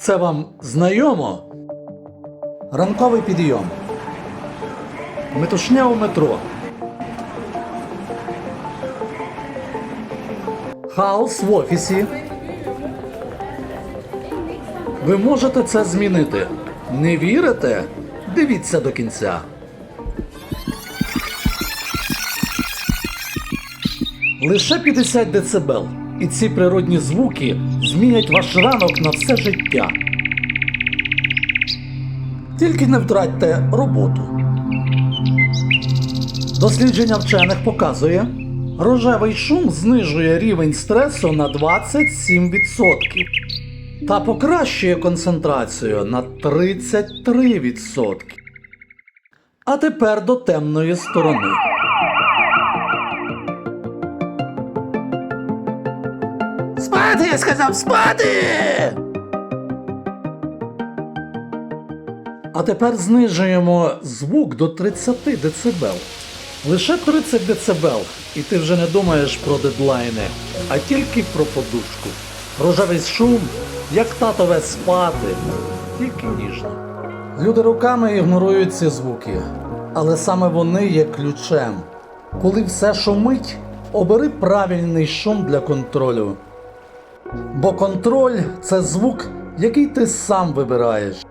Це вам знайомо? Ранковий підйом. Метушня у метро. Хаос в офісі. Ви можете це змінити. Не вірите? Дивіться до кінця. Лише 50 дБ. І ці природні звуки змінять ваш ранок на все життя. Тільки не втратьте роботу. Дослідження вчених показує, рожевий шум знижує рівень стресу на 27% та покращує концентрацію на 33%. А тепер до темної сторони. Спати, я сказав, спати! А тепер знижуємо звук до 30 дБ. Лише 30 дБ, і ти вже не думаєш про дедлайни, а тільки про подушку. Рожевий шум, як татове спати, тільки ніжно. Люди руками ігнорують ці звуки, але саме вони є ключем. Коли все шумить, обери правильний шум для контролю. Бо контроль це звук, який ти сам вибираєш.